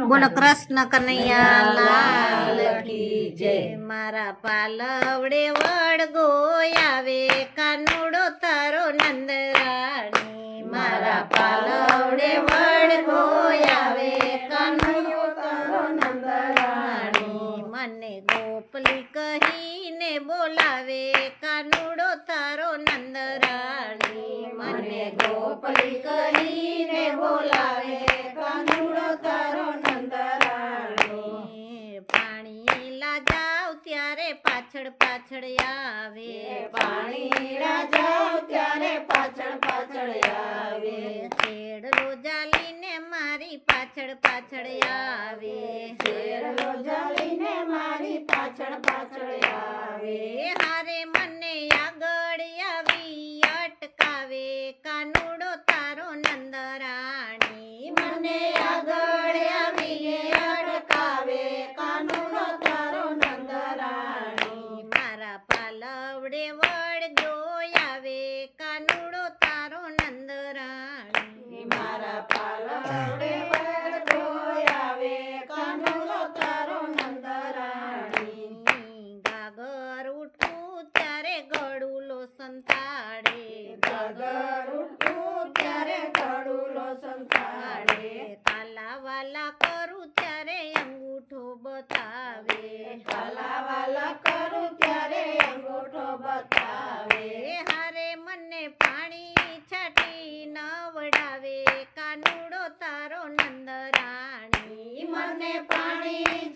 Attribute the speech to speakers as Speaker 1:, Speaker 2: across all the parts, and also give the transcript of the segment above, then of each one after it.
Speaker 1: બોલો કૃષ્ણ કનૈયા લાલ
Speaker 2: કી જય.
Speaker 1: મારા પાલવડે વડગો આવે કાનુડો તારો નંદરાણી.
Speaker 2: મારા પાલવડે વડગો ગોયાવે કાનુડો તારો નંદરાણી.
Speaker 1: મને ગોપલી કહીને બોલાવે કાનુડો તારો નંદરાણી.
Speaker 2: મને ગોપલી કહીને બોલાવે કાનુડો તારો
Speaker 1: પાછળ પાછળ આવે.
Speaker 2: પાણી રાજાવ ત્યારે પાછળ પાછળ આવે.
Speaker 1: છેડ રોજાલીને મારી પાછળ પાછળ આવે.
Speaker 2: છેડ રોજાલીને મારી પાછળ પાછળ આવે.
Speaker 1: તારો નંદરાણી. મારા પાલવડે વરદો આવે કાનુલો તારો કરું ત્યારે અંગૂઠો બતાવે.
Speaker 2: તાલાવાલા કરું ત્યારે અંગૂઠો
Speaker 1: છાટી વડાવે કાનુડો તારો નંદરાણી.
Speaker 2: મને પાણી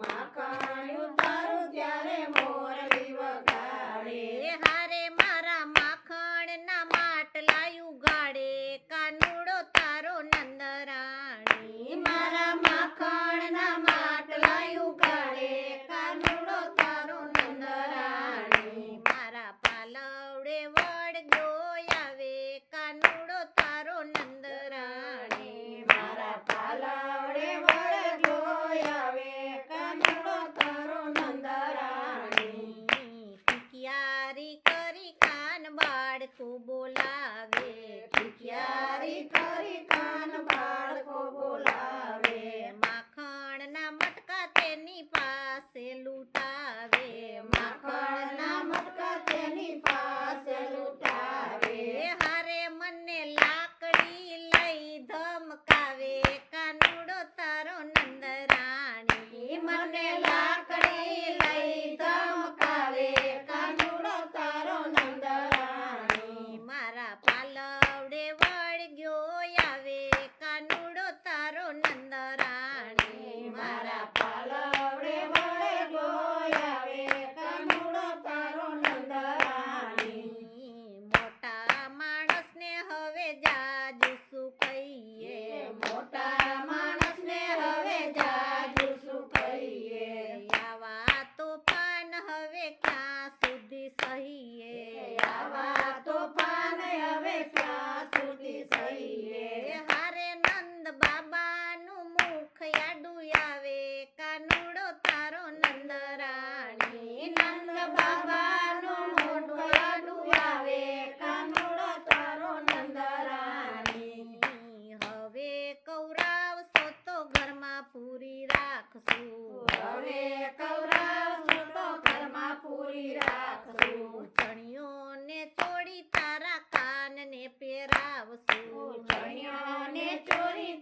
Speaker 1: માખણ તારું ત્યારે મો Africa. પૂરી રાખશું
Speaker 2: હવે કૌરવ છોટો ઘરમાં ને રાખશું
Speaker 1: ચણિયોને ચોરી તારા કાનને પહેરાવશું.
Speaker 2: ચણિયોને ચોરી